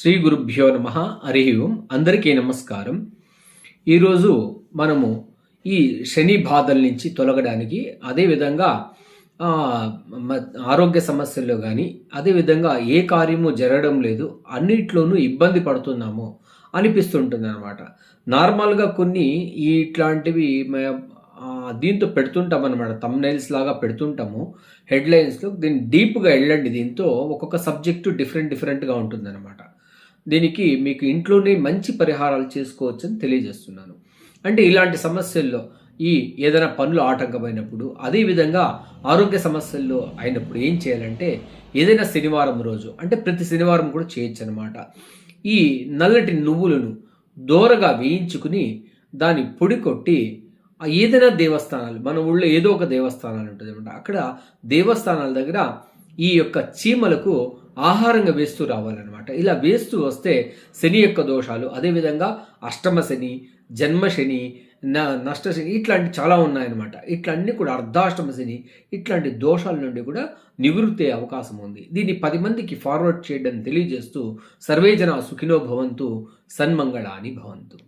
శ్రీ గురుభ్యో నమ. హరి ఓం. అందరికీ నమస్కారం. ఈరోజు మనము ఈ శని బాధల నుంచి తొలగడానికి అదేవిధంగా మ- ఆరోగ్య సమస్యల్లో కానీ అదేవిధంగా ఏ కార్యము జరగడం లేదు అన్నిట్లోనూ ఇబ్బంది పడుతున్నాము అనిపిస్తుంటుంది అనమాట నార్మల్గా కొన్ని ఈ ఇట్లాంటివి దీంతో పెడుతుంటాం అనమాట తమ్నైల్స్ లాగా పెడుతుంటాము. హెడ్లైన్స్లో దీన్ని డీప్గా వెళ్ళండి దీంతో ఒక్కొక్క సబ్జెక్టు డిఫరెంట్ డిఫరెంట్గా ఉంటుందన్నమాట. దీనికి మీకు ఇంట్లోనే మంచి పరిహారాలు చేసుకోవచ్చని తెలియజేస్తున్నాను. అంటే ఇలాంటి సమస్యల్లో ఈ ఏదైనా పనులు ఆటంకమైనప్పుడు అదేవిధంగా ఆరోగ్య సమస్యల్లో అయినప్పుడు ఏం చేయాలంటే ఏదైనా శనివారం రోజు అంటే ప్రతి శనివారం కూడా చేయొచ్చు అనమాట ఈ నల్లటి నువ్వులను దోరగా వేయించుకుని దాన్ని పొడి కొట్టి ఆ ఏదైనా దేవస్థానాలు మన ఊళ్ళో ఏదో ఒక దేవస్థానాలు ఉంటుంది అనమాట అక్కడ దేవస్థానాల దగ్గర ఈ యొక్క చీమలకు ఆహారంగా వేస్తూ రావాలన్నమాట. ఇలా వేస్తూ వస్తే శని యొక్క దోషాలు అదేవిధంగా అష్టమ శని జన్మ శని న నష్ట శని ఇట్లాంటి చాలా ఉన్నాయన్నమాట. ఇట్లన్నీ కూడా అర్ధాష్టమ శని ఇట్లాంటి దోషాల నుండి కూడా నివృత్తి అవకాశం ఉంది. దీన్ని పది మందికి ఫార్వర్డ్ చేయడం తెలియజేస్తూ సర్వేజన సుఖినో భవంతు సన్మంగళాని భవంతు.